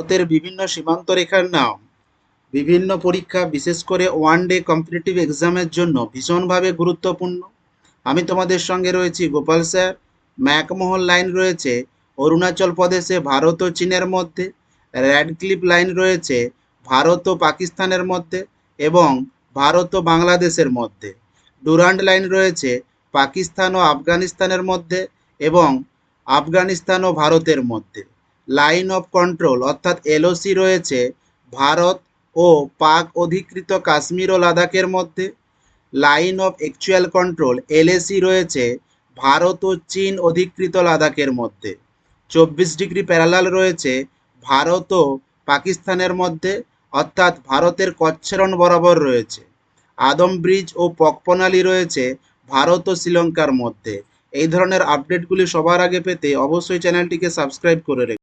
ভারতের বিভিন্ন সীমান্ত রেখার নাম, বিভিন্ন পরীক্ষা, বিশেষ করে ওয়ান ডে কম্পিটিটিভ এক্সামের জন্য ভীষণভাবে গুরুত্বপূর্ণ। আমি তোমাদের সঙ্গে রয়েছি গোপাল স্যার, ম্যাকমোহন লাইন রয়েছে, অরুণাচল প্রদেশে ভারত ও চীনের মধ্যে র্যাডক্লিপ লাইন রয়েছে, ভারত ও পাকিস্তানের মধ্যে এবং ভারত ও বাংলাদেশের মধ্যে। ডুরান্ড লাইন রয়েছে, পাকিস্তান ও আফগানিস্তানের মধ্যে এবং আফগানিস্তান ও ভারতের মধ্যে। লাইন অফ কন্ট্রোল, অর্থাৎ এলওসি রয়েছে ভারত ও পাক অধিকৃত কাশ্মীর ও লাদাখের মধ্যে। Line of actual control, LAC রয়েছে ভারত ও চীন অধিকৃত লাদাখের মধ্যে। চব্বিশ ডিগ্রি প্যারালাল রয়েছে ভারত ও পাকিস্তানের মধ্যে, অর্থাৎ ভারতের কচ্ছেরণ বরাবর রয়েছে। আদম ব্রিজ ও পকপনালি রয়েছে ভারত ও শ্রীলঙ্কার মধ্যে। এই ধরনের আপডেটগুলি সবার আগে পেতে অবশ্যই চ্যানেলটিকে সাবস্ক্রাইব করে রেখে